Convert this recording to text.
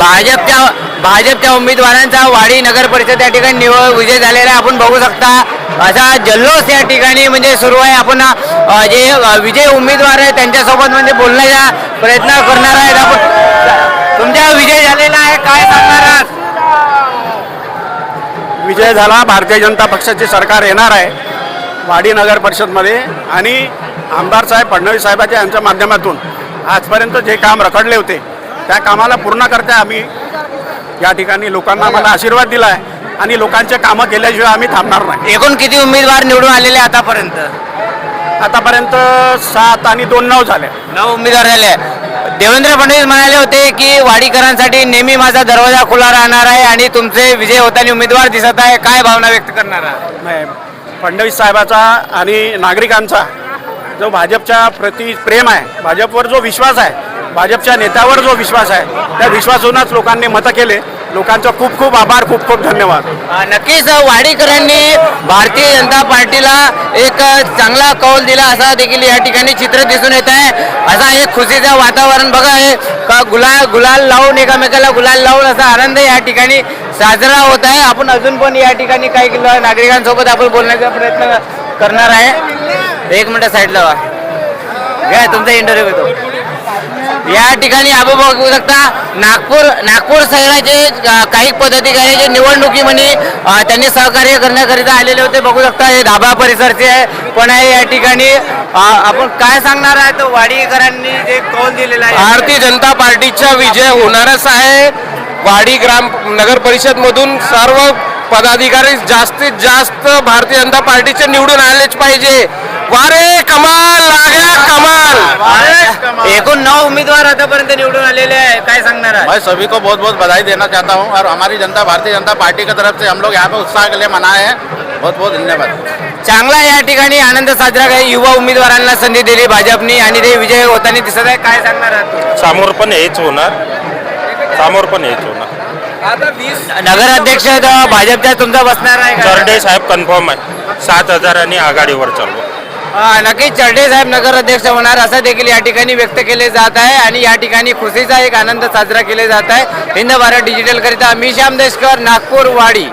भाजपच्या भाजपच्या उमेदवारांचा वाडी नगर परिषद या ठिकाणी निवड विजय झालेला आहे. आपण बघू शकता असा जल्लोष या ठिकाणी म्हणजे सुरू आहे. आपण जे विजय उमेदवार आहे त्यांच्यासोबत म्हणजे बोलण्याचा प्रयत्न करणार आहेत आपण. तुमचा विजय झालेला आहे काय सांगणार आहात? विजय झाला भारतीय जनता पक्षाचे सरकार येणार आहे वाडी नगर परिषदमध्ये. आणि आमदार साहेब फडणवीस साहेबाच्या यांच्या माध्यमातून आजपर्यंत जे काम रखडले होते त्या कामाला पूर्ण करता आम्ही. या ठिकाणी लोकांना मला आशीर्वाद दिला आहे आणि लोकांचे कामं केल्याशिवाय आम्ही थांबणार नाही. एकूण किती उमेदवार निवडून आलेले आतापर्यंत? आतापर्यंत सात आणि दोन नऊ झाले. नऊ उमेदवार झाले. देवेंद्र फडणवीस म्हणाले होते की वाडीकरांसाठी नेहमी माझा दरवाजा खुला राहणार आहे आणि तुमचे विजय होताना उमेदवार दिसत आहे. काय भावना व्यक्त करणार आहात? नाही फडणवीस साहेबाचा आणि नागरिकांचा जो भाजपच्या प्रति प्रेम आहे भाजपवर जो विश्वास आहे भाजपच्या नेत्यावर जो विश्वास आहे त्या विश्वासूनच लोकांनी मतं केले. लोकांचा खूप खूप आभार खूप खूप धन्यवाद. नक्कीच वाडीकरांनी भारतीय जनता पार्टीला एक चांगला कौल दिला असा देखील या ठिकाणी चित्र दिसून येत आहे. असा एक खुशीचं वातावरण बघा हे का गुलाल गुलाल लावून एकामेकाला गुलाल लावून असा आनंद या ठिकाणी साजरा होत आहे. आपण अजून पण या ठिकाणी काही किलो नागरिकांसोबत आपण बोलण्याचा प्रयत्न करणार आहे. एक मिनिट साईडला घ्या तुमचा इंटरव्ह्यू घेतो. या ठिकाणी आपण बघू शकता नागपूर नागपूर शहराचे काही पदाधिकारी जे निवडणुकीमध्ये त्यांनी सहकार्य करण्याकरिता आलेले होते. बघू शकता हे धाबा परिसरचे आहे पण आहे या ठिकाणी आपण काय सांगणार आहे? तो वाडीकरांनी जे कौल दिलेला आहे. भारतीय जनता पार्टीचा विजय होणारच आहे. वाडी ग्राम नगर परिषद मधून सर्व पदाधिकारी जास्तीत जास्त भारतीय जनता पार्टीचे निवडून आलेच पाहिजे. वारे कमाल लागला कमाल. एकूण नऊ उमेदवार आतापर्यंत निवडून आलेले आहे. काय सांगणार आहे मैं सभी को बहुत बहुत बधाई देना चाहता हूं और हमारी जनता भारतीय जनता पार्टी की तरफ से हम लोग यहाँ पे उत्साह के लिए मनाए हैं। बहुत बहुत धन्यवाद। चांगला या ठिकाणी आनंद साजरा काही युवा उमेदवारांना संधी दिली भाजपनी आणि ते विजय होताना दिसत आहे. काय सांगणार आहात तुम्ही? समोर पण हेच होणार. समोर पण हेच होणार. नगराध्यक्ष तर भाजपच्या तुमचा बसणार आहे का? चरडे साहेब कन्फर्म आहे. सात हजारांनी आघाडीवर चालू. नक्कीच चर्डे साहेब नगराध्यक्ष होणार असं देखील या ठिकाणी व्यक्त केले जात आहे आणि या ठिकाणी खुशीचा एक आनंद साजरा केले जात आहे. हिंद भारत डिजिटलकरिता मी श्याम देशकर नागपूर वाडी.